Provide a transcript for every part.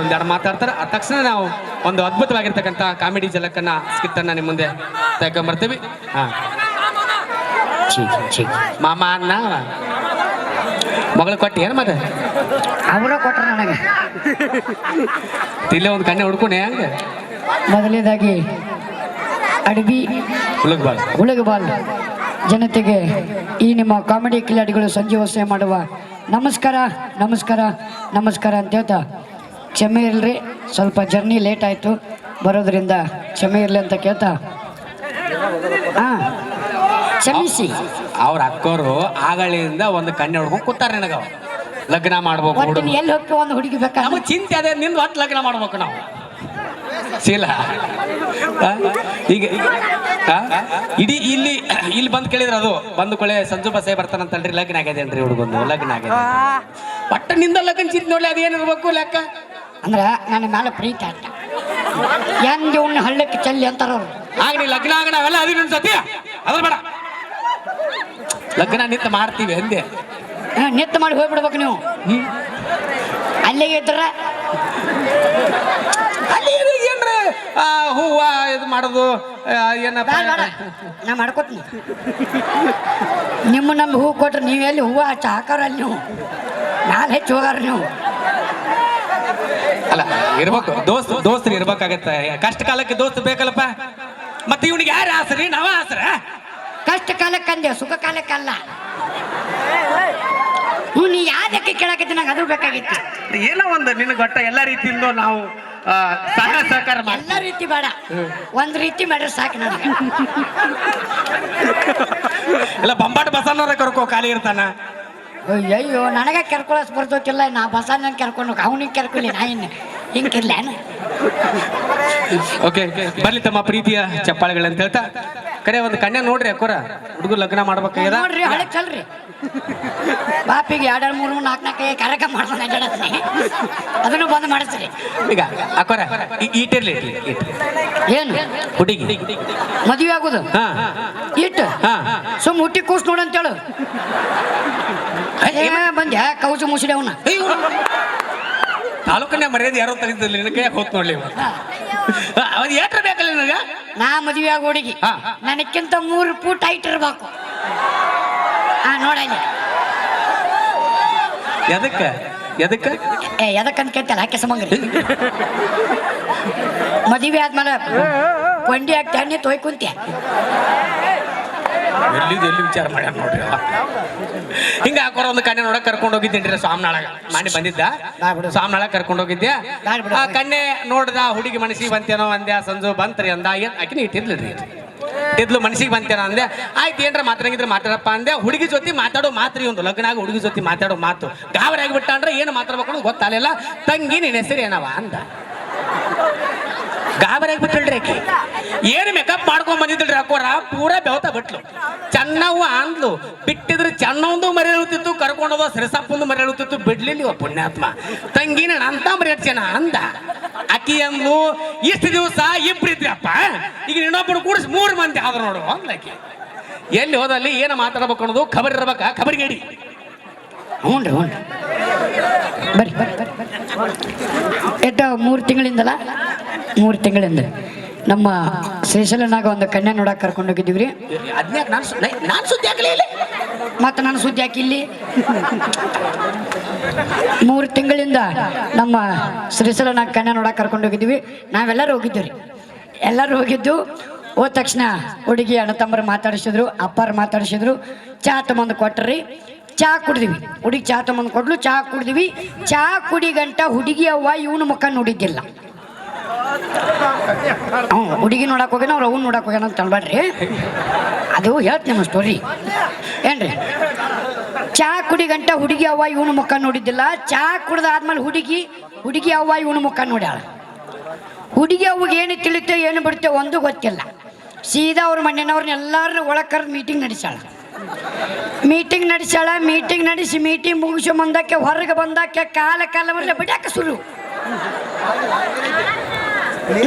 ಒಂದೆರಡು ಮಾತಾಡ್ತಾರೆ. ಆ ತಕ್ಷಣ ನಾವು ಒಂದು ಅದ್ಭುತವಾಗಿರ್ತಕ್ಕಂಥ ಕಾಮಿಡಿ ಜಲಕನ್ನ ಸ್ಕಿಟ್ ಅನ್ನ ನಿಮ್ಮ ಮುಂದೆ ತಗೊಂಬರ್ತೀವಿ. ಹಾ. ಮಾಮ ಅನ್ನ ಮಗಳು ಕೊಟ್ಟು ಏನು ಮತ್ತೆ ಅವರ ಕೊಟ್ರ ನನಗೆ. ಇಲ್ಲೇ ಒಂದು ಕಣ್ಣೆ ಹುಡ್ಕೊಣೆ ಹಂಗೆ? ಮೊದಲನೇದಾಗಿ ಅಡವಿ ಉಳಗಬಾಲ್ ಉಳಗಬಾಲ್ ಜನತೆಗೆ ಈ ನಿಮ್ಮ ಕಾಮಿಡಿ ಕಿಲಾಡಿಗಳು ಸಂಜೆ ವಸೆ ಮಾಡುವ ನಮಸ್ಕಾರ ನಮಸ್ಕಾರ ನಮಸ್ಕಾರ ಅಂತ ಹೇಳ್ತಾ ಕ್ಷಮೆ ಇರಲಿ ಸ್ವಲ್ಪ ಜರ್ನಿ ಲೇಟ್ ಆಯಿತು ಬರೋದ್ರಿಂದ ಕ್ಷಮೆ ಇರಲಿ ಅಂತ ಕೇಳ್ತಾ? ಹಾಂ ಕ್ಷಮಿಸಿ. ಅವ್ರ ಅಕ್ಕೋರು ಆಗಳಿಂದ ಒಂದು ಕಣ್ಣೆ ಹುಡ್ಕೊಂಡು ಕೂತಾರೆ ನನಗ. ಲಗ್ನ ಮಾಡ್ಬೇಕು ಒಟ್ಟು ಹುಡುಗ ನೀ ಎಲ್ಲಿ ಹೋಗ್ತೀವಿ ಒಂದು ಹುಡುಗಿ ಬೇಕಾ? ನಮಗೆ ಚಿಂತೆ ಅದೇ ನಿಂದು ಒಟ್ಟು ಲಗ್ನ ಮಾಡ್ಬೇಕು ನಾವು. ಶೀಲ. ಆ? ಈಗ ಆ? ಇಡೀ ಇಲ್ಲಿ ಇಲ್ಲಿ ಬಂದು ಕೇಳಿದ್ರೆ ಅದು ಬಂದು ಕೊಳೆ ಸಂಜು ಬಸೆ ಬರ್ತಾನಂತಲ್ರಿ ಲಗ್ನ ಆಗ್ಯದೇನ್ರಿ ಹುಡುಗಂದು ಲಗ್ನ ಆಗ್ಯದ ಒಟ್ಟ ನಿಂದ ಲಗ್ನ ಚಿಂತೆ ನೋಡ್ಲಿ ಅದೇನಿರ್ಬೇಕು ಲೆಕ್ಕ? ಅಂದ್ರೆ ನನ್ನ ಮೇಲೆ ಪ್ರೀತಿ ಅಂತ ಎಂದ ಉಣ್ಣ ಹಳ್ಳಕ್ಕೆ ಚೆಲ್ಲಿ ಅಂತಾರವ್ರು ಆಗ ನೀ ಲಗ್ನ ಆಗ ನಾವೆಲ್ಲ ನನ್ನ ಸತ್ಯ. ಅದ್ರ ಬೇಡ. ಲಗ್ನ ನಿಂತ ಮಾಡ್ತೀವಿ ಅಂದೆ. ಹಾ, ನಿತ್ತ ಮಾಡಿ ಹೋಗ್ಬಿಡ್ಬೇಕು ನೀವು. ಹ್ಮ್. ಅಲ್ಲೇ ಇದ್ರ? ಅಲ್ಲಿ ಏನು ಏನ್ರಿ? ಆ, ಹೂವ ಇದು ಮಾಡೋದು ಆ, ಏನಪ್ಪ ಬೇಡ ಬೇಡ. ನಾ ಮಾಡ್ಕೊತೀನಿ. ನಿಮ್ಮ ನಮ್ಗೆ ಹೂ ಕೊಟ್ರೆ ನೀವೆಲ್ಲಿ ಹೂವು ಹಚ್ಚ ಹಾಕಾರ ಅಲ್ಲಿ ನೀವು? ನಾಳೆ ಹೆಚ್ಚು ಹೋಗಾರ ನೀವು? ಅಲ್ಲ ಇರ್ಬೇಕು. ದೋಸ್ತ್ ದೋಸ್ತರು ಇರ್ಬೇಕಾಗತ್ತೆ. ಕಷ್ಟ ಕಾಲಕ್ಕೆ ದೋಸ್ತ್ ಬೇಕಲ್ಲಪ್ಪ? ಮತ್ತೆ ಇವನಿಗೆ ಯಾರು ಆಸರಿ? ನಾವ ಆಸರ? ಕಷ್ಟ ಕಾಲಕ್ಕೆ ಅಂದೆ ಸುಖ ಕಾಲಕ್ಕಲ್ಲ ಹ್ಞೂ ನೀ ಯಾವ್ದಕ್ಕೆ ಕೇಳಕತ್ತಿ ನಂಗೆ ಅದು ಬೇಕಾಗಿತ್ತು. ಏನೋ ಒಂದು ನಿನಗೆ ಗೊಟ್ಟ ಎಲ್ಲ ರೀತಿಯಿಂದ ನಾವು ಆ, ಸಹಾಯ ಸಹಕಾರ ಮಾಡಿ ಎಲ್ಲ ರೀತಿ ಬೇಡ. ಒಂದು ರೀತಿ ಮಾಡ್ರೆ ಸಾಕು ನನಗೆ. ಎಲ್ಲ ಬಂಬಾಟ್ ಬಸನ್ನವ್ರ ಕರ್ಕೋ ಖಾಲಿ ಇರ್ತಾನ. ಅಯ್ಯೋ ನನಗೆ ಕೆರ್ಕೊಳಸ್ ಬರ್ತೋತಿಲ್ಲ ನಾ ಬಸ ನನ್ ಕೆರ್ಕೊಂಡು ಅವನಿಗೆ ಕೆರ್ಕೊಳ್ಳಿ ನಾ ಇನ್ನು ಹಿಂಗಿರ್ಲ ಓಕೆ ಬರ್ಲಿ ತಮ್ಮ ಪ್ರೀತಿಯ ಚಪ್ಪಾಳೆಗಳಂತ ಹೇಳ್ತಾ. ಕರೆ ಒಂದು ಕನ್ಯಾ ನೋಡ್ರಿ ಅಕ್ಕೋರ. ಹುಡುಗ ಲಗ್ನ ಮಾಡ್ಬೇಕಾಗ್ಯದ? ನೋಡ್ರಿ ಹಳೆ ಚಲ್ರಿ. ಬಾಪಿಗೆ ಎರಡು ಮೂರು ನಾಲ್ಕು ನಾಲ್ಕು ಕಾರ್ಯಕ್ರಮ ಮಾಡ್ಕೊಂಡು ಅಡ್ಡಾಡತ್ತೀನಿ ಅದನ್ನು ಬಂದ್ ಮಾಡಿಸ್ರಿ. ಈಗ ಅಕ್ಕೋರ ಈಟಿರ್ಲಿ ಇರ್ಲಿ ಏನು? ಹುಡುಗಿ. ಮದುವೆ ಆಗುದು? ಹಾ. ಇಟ್ಟು? ಹಾ. ಸುಮ್ ಹುಟ್ಟಿ ಕೂಸ್ ನೋಡು ಬಂದ್ಯಾ ಕೌಚ ಮುಸುಡಿ ಅವನ. ತಾಲೂಕನ್ನೇ ಮರ್ಯಾದೆ ಯಾರೋ ತೆಗೆದಿಲ್ಲ ನಿನಗೆ ಹೋತ್ ನೋಡ್ಲಿ. ಅವನ್ ಏಟ್ರ ಬೇಕಲ್ಲ ನಿನಗ? ನಾ ಮದುವೆ ಆಗೋ ಹುಡುಗಿ. ನನಕ್ಕಿಂತ ಮೂರು ಫೂಟ್ ಹೈಟ್ ಇರ್ಬೇಕು. ಹಾ ನೋಡಲಿ ಎದಕ್ಕ? ಎದಕ್ಕ? ಏ ಎದಕ್ಕಂತ ಕೇಳ್ತಲ್ಲ ಆಕೆ ಸಮಂಗ್ರಿ. ಮದುವೆ ಆದ್ಮೇಲೆ ಕೊಂಡಿ ಹಾಕ್ತಾನೆ ಎಣ್ಣೆ ಕುಂತ್ಯ ಎಲ್ಲಿ ವಿಚಾರ ಮಾಡ್ಯಾರ ನೋಡ್ರಿ. ಹಿಂಗ ಹಾಕೋರ ಒಂದು ಕನ್ಯೆ ನೋಡಕ್ ಕರ್ಕೊಂಡು ಹೋಗಿದ್ದೇನ್ರಿ ಸ್ವಾಮಿನಾಳಗ. ಮಾಡಿ ಬಂದಿದ್ದ? ಸ್ವಾಮ್ನಾಳ. ಕರ್ಕೊಂಡು ಹೋಗಿದ್ದೆ ಆ ಕನ್ಯೆ ನೋಡ್ದ ಹುಡುಗಿ ಮನಸ್ಸಿಗೆ ಬಂತೇನೋ ಅಂದ್ಯ ಸಂಜು ಬಂತ್ರಿ ಅಂದ. ಏನ್ ಆಕಿನ ಇಟ್ಟಿರ್ಲಿರಿ ಇದ್ಲು ಮನಸ್ಸಿಗೆ ಬಂತೇನೋ ಅಂದೆ ಆಯ್ತು ಏನ್ರ ಮಾತಾಡಂಗಿದ್ರೆ ಮಾತಾಡಪ್ಪ ಅಂದೆ ಹುಡುಗಿ ಜೊತೆ ಮಾತಾಡೋ ಮಾತ್ರಿ ಒಂದು ಲಗ್ನ ಆಗಿ ಹುಡುಗಿ ಜೊತೆ ಮಾತಾಡೋ ಮಾತು. ಗಾಬರಿ ಆಗಿಬಿಟ್ಟ ಅಂದ್ರೆ ಏನು ಮಾತಾಡ್ಬೇಕು ಗೊತ್ತಾಗಲಿಲ್ಲ. ತಂಗಿ ನಿನ್ನ ಹೆಸರು ಏನವ ಅಂದ. ಗಾಬರಿ ಆಗ್ಬಿಟ್ಟಿಲ್ರಿ ಆಕಿ. ಏನು ಮೇಕಪ್ ಮಾಡ್ಕೊಂಡ್ ಬಂದಿದ್ದಲ್ರಿ ಅಕ್ಕೋರ ಪೂರಾ ಬೆವತ ಬಿಟ್ಲು. ಚೆನ್ನವ್ವ ಅಂದ್ಲು. ಬಿಟ್ಟಿದ್ರೆ ಚೆನ್ನೊಂದು ಮರಿ ಕರ್ಕೊಂಡು ಕರ್ಕೊಂಡೋದ ಸಿರಸಪ್ಪಂದು ಮರಿ ಹೇಳ್ತಿತ್ತು ಬಿಡ್ಲಿಲ್ಲ ಪುಣ್ಯಾತ್ಮ. ತಂಗಿನ ಅಂತ ಮರಿಯರ್ಚನ ಅಂದ. ಅಕ್ಕಿ ಅಂದ್ಲು, ಇಷ್ಟು ದಿವಸ ಇಬ್ರಿದ್ರಪ್ಪ ಈಗ ಇನ್ನೊಬ್ಬರು ಕೂಡಿಸಿ ಮೂರು ಮಂದಿ ಆದ್ರು ನೋಡು ಅಂದ್ಲಕ್ಕಿ ಎಲ್ಲಿ ಹೋದಲ್ಲಿ ಏನು ಮಾತಾಡ್ಬೇಕು ಅನ್ನೋದು ಖಬರ್ ಇರ್ಬೇಕಾ? ಖಬರ್ಗೇಡಿ ಹ್ಞೂ ರೀ ಹ್ಞೂ ಬರ್ರಿ ಬರ್ರಿ ಎಟ್ಟ ಮೂರು ತಿಂಗಳಿಂದಲ್ಲ ಮೂರು ತಿಂಗಳಿಂದ. ನಮ್ಮ ಶ್ರೀಶೈಲನಾಗ ಒಂದು ಕನ್ಯಾ ನೋಡಕ್ ಕರ್ಕೊಂಡು ಹೋಗಿದ್ದೀವಿ ರೀ ಅದ್ನ್ಯಾಕ ನಾನು ನಾನು ಸುದ್ದಿ ಆಗಲೇ ಇಲ್ಲ. ಮತ್ತು ನಾನು ಸುದ್ದಿ ಹಾಕಿ ಇಲ್ಲಿ. ಮೂರು ತಿಂಗಳಿಂದ ನಮ್ಮ ಶ್ರೀಶೈಲನಾಗ ಕನ್ಯಾ ನೋಡಕ್ ಕರ್ಕೊಂಡು ಹೋಗಿದ್ದೀವಿ. ನಾವೆಲ್ಲರೂ ಹೋಗಿದ್ದೀವಿ ರೀ ಎಲ್ಲರೂ ಹೋಗಿದ್ದು ಹೋದ ತಕ್ಷಣ ಹುಡುಗಿ ಅಣ್ಣ ತಮ್ಮರು ಮಾತಾಡಿಸಿದ್ರು ಅಪ್ಪಾರು ಮಾತಾಡಿಸಿದ್ರು. ಚಾ ತಮ್ಮಂದು ಕೊಟ್ರಿ. ಚಾ ಕುಡಿದ್ವಿ. ಹುಡುಗಿ ಚಾ ತಮ್ಮಂದು ಕೊಡ್ಲು ಚಾ ಕುಡಿದ್ವಿ. ಚಾ ಕುಡಿ ಗಂಟ ಹುಡುಗಿ ಅವ್ವ ಇವನು ಮುಖ ನೋಡಿದ್ದಿಲ್ಲ. ಹುಡುಗಿ ನೋಡಕ್ ಹೋಗ್ಯಾನ, ಅವ್ರು ಅವ್ನು ನೋಡಕ್ ಹೋಗ್ಯಾನ ಅಂತ ಅನ್ಬೇಡ್ರಿ ಅದು ಹೇಳ್ತೀನಿ ನಮ್ಮ ಸ್ಟೋರಿ ಏನ್ರಿ? ಚಾ ಕುಡಿ ಗಂಟ ಹುಡುಗಿ ಅವ್ವ ಇವನು ಮುಖ ನೋಡಿದ್ದಿಲ್ಲ. ಚಾ ಕುಡ್ದಾದ್ಮೇಲೆ ಹುಡುಗಿ ಹುಡುಗಿ ಅವ್ವ ಇವನು ಮುಖ ನೋಡ್ಯಾಳ. ಹುಡುಗಿ ಅವ್ಗೆ ಏನು ತಿಳಿತೋ ಏನು ಬಿಡುತ್ತೆ ಒಂದು ಗೊತ್ತಿಲ್ಲ. ಸೀದಾ ಅವ್ರ ಮನೆಯವ್ರನ್ನ ಎಲ್ಲಾರನ್ನ ಒಳಗೆ ಕರೆದು ಮೀಟಿಂಗ್ ನಡೆಸ್ಯಾಳ. ಮೀಟಿಂಗ್ ನಡೆಸ್ಯಾಳ ಮೀಟಿಂಗ್ ನಡೆಸಿ ಮೀಟಿಂಗ್ ಮುಗಿಸಿ ಬಂದಕ್ಕೆ ಹೊರಗೆ ಬಂದಕ್ಕೆ ಕಾಲ ಕಾಲ ಮರಲೆ ಬಿಡಾಕ ಶುರು?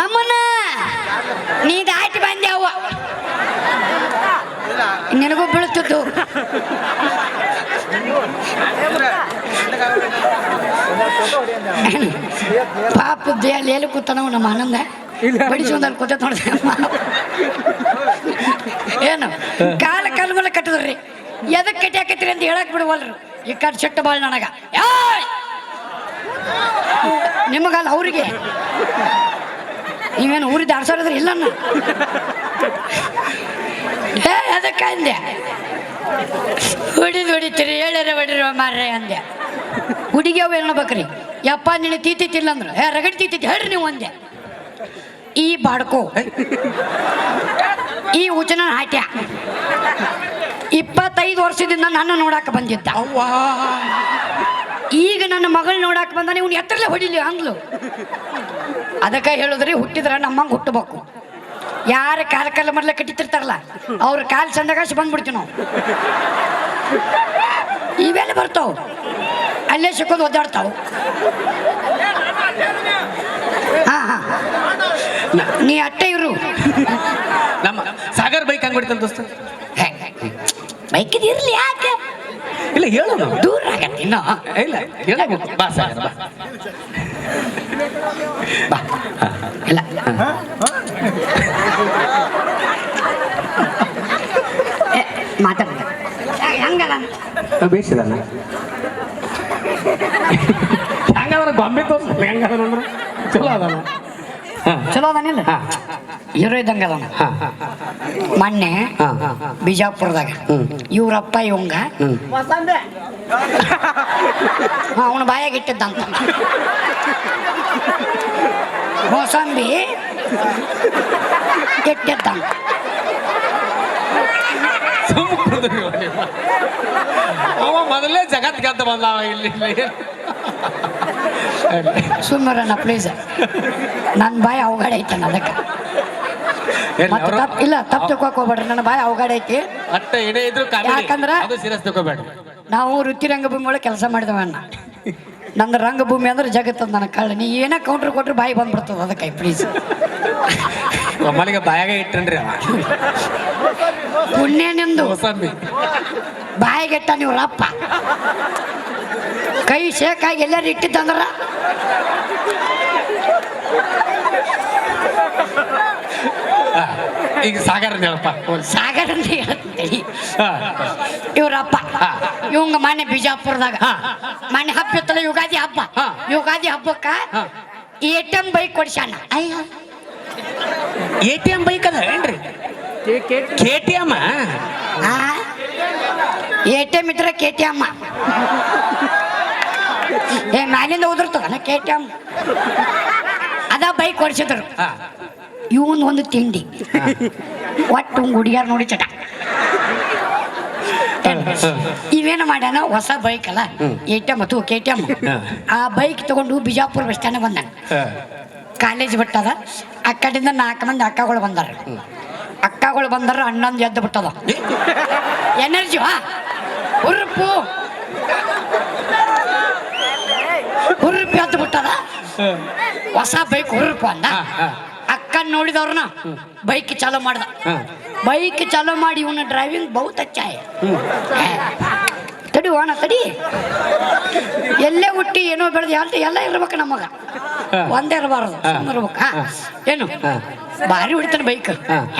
ನಮ್ಮನ್ನ ನೀ ದಾಟಿ ಬಂದೆ ಅವ್ವ ನಿನಗೂ ಬೀಳ್ತಿದ್ದು. ಪಾಪ ಅಲ್ಲಿ ಎಲ್ಲಿ ಕೂತಾನವ ನಮ್ಮ ಆನಂದ. ಬಡಿಸೋದಲ್ಲಿ ಕೂತ ನೋಡಿದೆ ಏನು? ಕಾಲ ಕಾಲ ಮೇಲೆ ಕಟ್ಟಿದ್ರಿ. ಎದಕ್ಕೆ ಕಟ್ಟಿ ಹಾಕತ್ರಿ ಅಂತ ಹೇಳಕ್ ಬಿಡುವಲ್ರು. ಈ ಕಟ್ ಶೆಟ್ಟ ಬಾಳ್ ನನಗ! ನಿಮಗಲ್ಲ ಅವ್ರಿಗೆ. ನೀವೇನು ಊರಿದ ಸಾವಿರ ಇಲ್ಲ ಏ, ಅದಕ್ಕೆ ಅಂದೆ. ಹೊಡಿದು ಹೊಡಿತೀರಿ ಹೇಳ್ಯಾರ ಹೊಡಿರೋ ಮಾರ್ರೆ ಅಂದೆ. ಹುಡುಗಿ ಅವು ಹೇಳ್ಬೇಕ್ರಿ. ಯಪ್ಪ ನಿನ್ನ ತೀತಿತ್ತಿಲ್ಲ ಅಂದ್ರು. ಏ, ರಗಡ್ ತೀತಿತ್ತು ಹೇಳ್ರಿ ನೀವು ಒಂದೆ ಈ ಬಾಡ್ಕೋ. ಈ ಉಚನ ಹಾಟ್ಯ. ಇಪ್ಪತ್ತೈದು ವರ್ಷದಿಂದ ನನ್ನ ನೋಡಕ್ಕೆ ಬಂದಿದ್ದ. ಈಗ ನನ್ನ ಮಗಳು ನೋಡಾಕ ಬಂದಾನೆ ಇವ್ನು ಎತ್ತರಲ್ಲೇ ಹೊಡಿಲಿ ಅಂದ್ಲು ಅದಕ್ಕೆ ಹೇಳಿದ್ರಿ ಹುಟ್ಟಿದ್ರ ನಮ್ಮಂಗೆ ಹುಟ್ಟಬೇಕು. ಯಾರ ಕಾಲ ಕಾಲ ಮೊದಲೇ ಕಟ್ಟಿತಿರ್ತಾರಲ್ಲ ಅವ್ರ ಕಾಲು ಚಂದಗಾಸಿ ಬಂದ್ಬಿಡ್ತೀವಿ ನಾವು. ಇವೆಲ್ಲ ಬರ್ತಾವ. ಅಲ್ಲೇ ಸಿಕ್ಕೋದು ಒದ್ದಾಡ್ತಾವ. ಹಾ ಹಾ. ನೀ ಅಟ್ಟೆ ಇರು. ನಮ್ಮ ಸಾಗರ್ ಬೈಕ್ ಹಂಗ್ ಹೊಡಿತಾನ ದೋಸ್ತ? ಬೈಕ್ ಇರ್ಲಿ ಯಾಕೆ? ಇಲ್ಲ ಹೇಳು ದೂರ ಇನ್ನು ಇಲ್ಲ ಹೇಳಬೇಕು. ಬಾ ಸಾಗರ್ ಬಾ. ಬಾ. ಇಲ್ಲ ಮಾತಾಡ ಹಂಗಲ್ಲ. ಬೇಸಿದಲ್ಲ ಹೆಂಗದ್ರ ಗೊಂಬೆ ತೋರ್ಸ ಹೆಂಗದ ನೋಡ್ರ ಚಲೋ ಅದಾನ ಹಾ. ಚಲೋ ಅದಾನಿಲ್ಲ ಹೀರೋ ಇದ್ದಂಗೆ ಅದಾನ ಹಾಂ ಹಾ. ಹಾ. ಬಿಜಾಪುರದಾಗ. ಇವ್ರಪ್ಪ ಇವಂಗ. ಅವನು ಅವನ ಬಾಯಾಗ ಇಟ್ಟಿದ್ದಂತ. ಮೋಸಂಬಿ ನೀವು. ಅವ ಮೊದಲೇ ಜಗತ್ ಗೆದ್ದ ಬಂದ ಇಲ್ಲಿ. ಸುಮ್ಮರಣ್ಣ ಪ್ಲೀಸ್ ನನ್ನ ಬಾಯಿ ಅವಘಡ ಐತನ ಅದಕ್ಕೆ. ಮತ್ತೆ ಅವ್ರು- ಇಲ್ಲ ತಪ್ಪು ತಿಳ್ಕೊಕ್ ಹೋಗ್ಬೇಡ್ರಿ ನನ್ನ ಬಾಯಿ ಅವಘಡ ಐತಿ. ಯಾಕಂದ್ರೆ ಏನೇ ಇದ್ರು ಕಾಮಿಡಿ. ಯಾಕಂದ್ರ- ಅದು ಸೀರಿಯಸ್ ತಗೋಬೇಡ್ರಿ ನಾವು ವೃತ್ತಿ ರಂಗಭೂಮಿ ಒಳಗೆ ಕೆಲಸ ಮಾಡಿದವ ಅಣ್ಣ. ನಂದು ರಂಗಭೂಮಿ ಅಂದ್ರೆ ಜಗತ್ತದ ನನ್ನ ಕಳ್ಳ ನೀ ಏನೇ ಕೌಂಟ್ರ್ ಕೊಟ್ರೆ ಬಾಯಿ ಬಂದ್ಬಿಡ್ತದ ಅದಕ್ಕೆ ಪ್ಲೀಸ್ ಒಮ್ಮಲಿಗೆ ಬಾಯಾಗ ಇಟ್ಟನ್ರಿ ಅವ. ಪುಣ್ಯ ನಿಂದು. ಮೋಸಂಬಿ ಬಾಯಿಗೆಟ್ಟ ನೀವು ರಪ್ಪ. ಕೈ ಶೇಕಾಗಿ ಎಲ್ಲರೂ ಇಟ್ಟಿದ್ದಂದ್ರ ಈಗ ಸಾಗರ್ ಹೇಳಪ್ಪ. ಸಾಗರ ಅಂತ ಹೇಳ್ತೀನಿ. ಇವ್ರಪ್ಪ ಇವಂಗ ಮೊನ್ನೆ ಬಿಜಾಪುರದಾಗ. ಮೊನ್ನೆ ಹಬ್ಬ ಇತ್ತಲ್ಲ ಯುಗಾದಿ ಹಬ್ಬ. ಯುಗಾದಿ ಹಬ್ಬಕ್ಕ ಎ ಟಿ ಎಂ ಬೈಕ್ ಕೊಡ್ಸ್ಯಾನ. ಅಯ್ಯ. ಎ ಟಿ ಎಂ ಬೈಕ್ ಅದ ಏನ್ರಿ? K T M A T M ಇದ್ರೆ ಕೆ ಟಿ ಎಂ ಏ ಮ್ಯಾಲಿಂದ ಉದುರ್ತದ ಕೆ ಟಿ ಎಂ. ಅದ ಬೈಕ್ ಕೊಡ್ಸಿದ್ರು. ಇವನ್ ಒಂದು ತಿಂಡಿ. ಒಟ್ಟು ಹುಡುಗಿಯಾರ ನೋಡಿ ಚಟ. ಇವೇನು ಮಾಡ್ಯಾನ? ಹೊಸ ಬೈಕ್ ಅಲ್ಲ? A T M K T M ಆ ಬೈಕ್ ತಗೊಂಡು ಬಿಜಾಪುರ ಬಸ್ ಸ್ಟ್ಯಾಂಡ್ ಬಂದಾನ. ಕಾಲೇಜ್ ಬಿಟ್ಟದ. ಆ ಕಡೆಯಿಂದ ನಾಲ್ಕು ಮಂದಿ ಅಕ್ಕಗಳು ಬಂದಾರ. ಅಕ್ಕಗಳು ಬಂದಾರ, ಅಣ್ಣಂದು ಎದ್ದು ಬಿಟ್ಟದ. ಎನರ್ಜಿ ವಾ? ಹುರುಪು. ಹುರುಪು ಎದ್ದು ಬಿಟ್ಟದ. ಹೊಸ ಬೈಕ್ ಹುರುಪು ಅಂದ. ನೋಡಿದವ್ರನ್ನ? ಬೈಕ್ ಚಾಲೋ ಮಾಡ್ದ. ಬೈಕ್ ಚಾಲೋ ಮಾಡಿ ಇವನ ಡ್ರೈವಿಂಗ್ ಬಹುತ ಚಾಯ್ ತಡಿ ಹೋಣ ತಡಿ. ಎಲ್ಲೇ ಹುಟ್ಟಿ ಏನೋ ಬೆಳೆದು ಅಂತ ಎಲ್ಲ ಇರ್ಬೇಕು ನಮಗ ಒಂದೇ ಇರಬಾರದು. ಇರ್ಬೇಕು. ಹಾ. ಏನು. ಭಾರಿ ಹೊಡಿತಾನೆ ಬೈಕ್.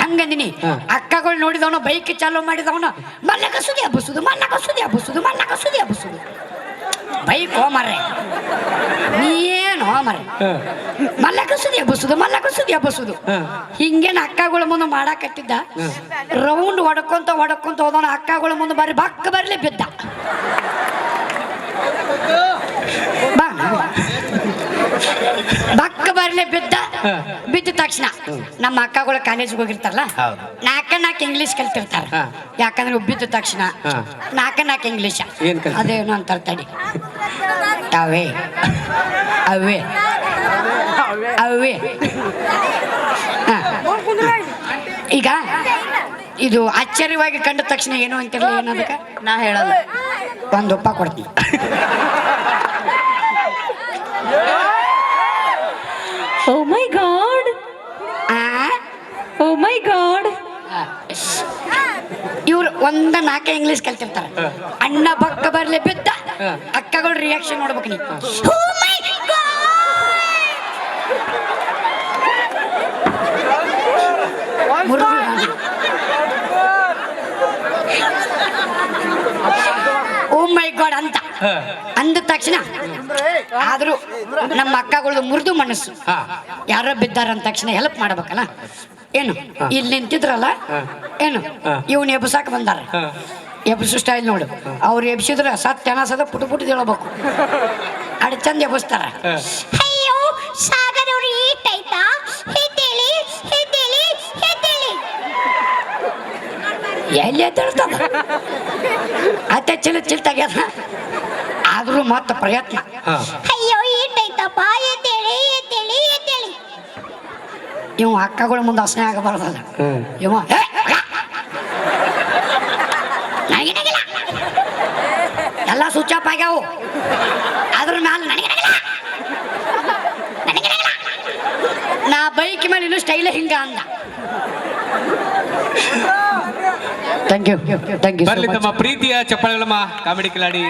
ಹಂಗಂದಿನಿ. ಅಕ್ಕಗಳು ನೋಡಿದವನ ಬೈಕ್ ಚಾಲೋ ಮಾಡಿದವನ ಮಲ್ಲ ಕಸುದಿ ಹಬ್ಬಸುದು ಮಲ್ಲ ಕಸುದಿ ಹಬ್ಬಸುದು ಮಲ್ಲ ಕಸುದಿ ಹಬ್ಬಸುದು. ಬೈಕ್ ಹೋಮರೆ ನೀಏನು ಹೋಮರೆ ಮಲ್ಲ ಕಸುದಿ ಹಬ್ಬಸುದು ಮಲ್ಲ ಕಸುದಿ ಹಬ್ಬಸುದು. ಹಾ. ಹಿಂಗೇನು ಅಕ್ಕಗಳ ಮುಂದೆ ಮಾಡಾಕತ್ತಿದ್ದ? ರೌಂಡ್ ಹೊಡ್ಕೊಂತ ಹೊಡ್ಕೊಂತ ಹೋದವನ ಅಕ್ಕಗಳ ಮುಂದೆ ಬರ್ರಿ ಬಕ್ಕ ಬರ್ಲಿ ಬಿದ್ದ. ಬಾ. ಬಕ್ಕ ಬರ್ಲಿ ಬಿದ್ದ. ಬಿದ್ದ ತಕ್ಷಣ ನಮ್ಮ ಅಕ್ಕಗಳು ಕಾಲೇಜ್ಗೆ ಹೋಗಿರ್ತಾರಲ್ಲ. ನಾಲ್ಕ ನಾಲ್ಕು ಇಂಗ್ಲೀಷ್ ಕಲ್ತಿರ್ತಾರ. ಯಾಕಂದ್ರೆ ಬಿದ್ದ ತಕ್ಷಣ. ನಾಲ್ಕ ನಾಲ್ಕು ಇಂಗ್ಲೀಷ್ ಅದೇನು ಅಂತ ತಡಿ. ಅವೇ ಅವೇ ಅವೇ ver. ಈಗ ಇದು ಆಶ್ಚರ್ಯವಾಗಿ ಕಂಡ ತಕ್ಷಣ ಏನು ಅಂತಿರಲಿ ಏನದಕ್ಕೆ ನಾ ಹೇಳಲ್ಲ. ಒಂದು ಉಪ್ಪ ಕೊಡ್ತೀನಿ. ಓ ಮೈ ಗಾಡ್ ಆ? ಓ ಮೈ ಗಾಡ್ ಒಂದ ನಾಲ್ಕ ಇಂಗ್ಲಿಷ್ ಕಲ್ತಿರ್ತಾರ ಅಣ್ಣ ಬಕ್ಕ ಬರ್ಲಿ ಬಿದ್ದ ಅಕ್ಕಗಳ ರಿಯಾಕ್ಷನ್ ನೋಡ್ಬೇಕು ನೀ ಓ ಮೈ ಗಾಡ್ ಅಂತ ಅಂದ ತಕ್ಷಣ ಆದ್ರೂ ನಮ್ಮ ಅಕ್ಕಗಳದು ಮುರಿದು ಮನಸ್ಸು. ಯಾರೋ ಬಿದ್ದಾರ ಅಂದ ತಕ್ಷಣ ಹೆಲ್ಪ್ ಮಾಡ್ಬೇಕಲ್ಲ ಏನು? ಇಲ್ಲಿ ನಿಂತಿದ್ರಲ್ಲ? ಏನು. ಇವನ್ ಎಬ್ಸಾಕ್ ಬಂದಾರ. ಎಬ್ಸು ಸ್ಟೈಲ್ ನೋಡು. ಅವ್ರು ಎಬ್ಸಿದ್ರೆ ಸತ್ ಜನ ಸದ ಪುಟ ಪುಟು ಹೇಳ್ಬೇಕು ಅಡ್ ಚಂದ ಎಬ್ಸ್ತಾರ. ಅಯ್ಯೋ ಸಾಗರ್ ಅವ್ರು ಈಟ್ ಆಯ್ತಾ ಎದ್ದೇಳಿ ಎದ್ದೇಳಿ ಎದ್ದೇಳಿ ಎಲ್ಲಿ ಅತ್ತೆ ಚಿಲ್ ಚಿಲ್ ತೆಗ್ಯದ ಆದ್ರೂ ಮತ್ತ ಪ್ರಯತ್ನ. ಇವ್ ಅಕ್ಕಗಳ ಮುಂದೆ ಅಸನೆ ಆಗಬಾರ್ದಲ್ಲ. ಇವ ಎಲ್ಲ ಸ್ವಿಚ್ ಆಫ್ ಆಗ್ಯಾವು ಅದ್ರ ಮ್ಯಾಲ. ನಾ ಬೈಕ್ ಮೇಲೆ ಇನ್ನು ಸ್ಟೈಲ್ ಹಿಂಗ ಅಂದ ಥ್ಯಾಂಕ್ ಯು ಥ್ಯಾಂಕ್ ಯು ಬರ್ಲಿ ತಮ್ಮ ಪ್ರೀತಿಯ ಚಪ್ಪಳಗಳಮ್ಮ ಕಾಮಿಡಿ ಕಿಲಾಡಿ